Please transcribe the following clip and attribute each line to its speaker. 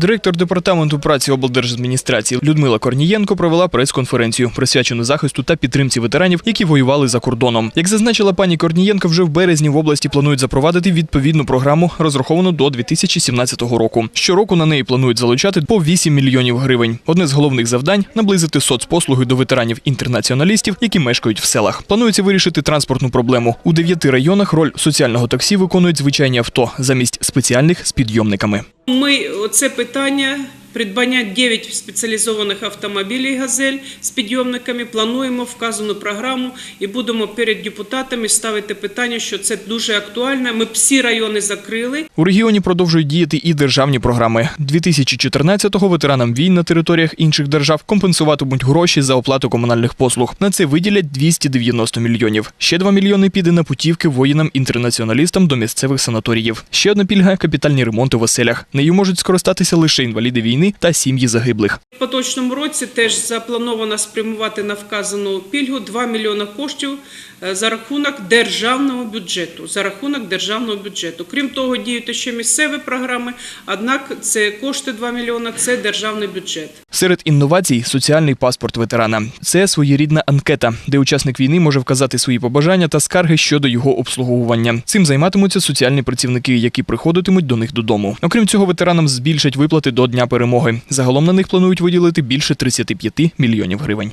Speaker 1: Директор департаменту праці облдержадміністрації Людмила Корнієнко провела прес-конференцію, присвячену захисту та підтримці ветеранів, які воювали за кордоном. Як зазначила пані Корнієнко, вже в березні в області планують запровадити відповідну програму, розраховану до 2017 року. Щороку на неї планують залучати по 8 мільйонів гривень. Одне з головних завдань наблизити соцпослуги до ветеранів-інтернаціоналістів, які мешкають в селах. Планується вирішити транспортну проблему. У дев'яти районах роль соціального таксі виконують звичайні авто замість спеціальних з підйомниками.
Speaker 2: Ми це питання питання придбання 9 спеціалізованих автомобілів «Газель» з підйомниками плануємо вказану програму і будемо перед депутатами ставити питання, що це дуже актуально. Ми всі райони закрили.
Speaker 1: У регіоні продовжують діяти і державні програми. 2014-го ветеранам війн на територіях інших держав компенсуватимуть гроші за оплату комунальних послуг. На це виділять 290 мільйонів. Ще 2 мільйони піде на путівки воїнам-інтернаціоналістам до місцевих санаторіїв. Ще одна пільга капітальні ремонти в оселях. Нею можуть скористатися лише інваліди війни та сім'ї загиблих.
Speaker 2: В поточному році теж заплановано спрямувати на вказану пільгу 2 мільйони коштів е, за рахунок державного бюджету. За рахунок державного бюджету. Крім того, діють ще місцеві програми, однак це кошти 2 мільйони – це державний бюджет.
Speaker 1: Серед інновацій соціальний паспорт ветерана. Це своєрідна анкета, де учасник війни може вказати свої побажання та скарги щодо його обслуговування. Цим займатимуться соціальні працівники, які приходитимуть до них додому. Окрім цього, ветеранам збільшать виплати до Дня перемоги. Загалом на них планують виділити більше 35 мільйонів гривень.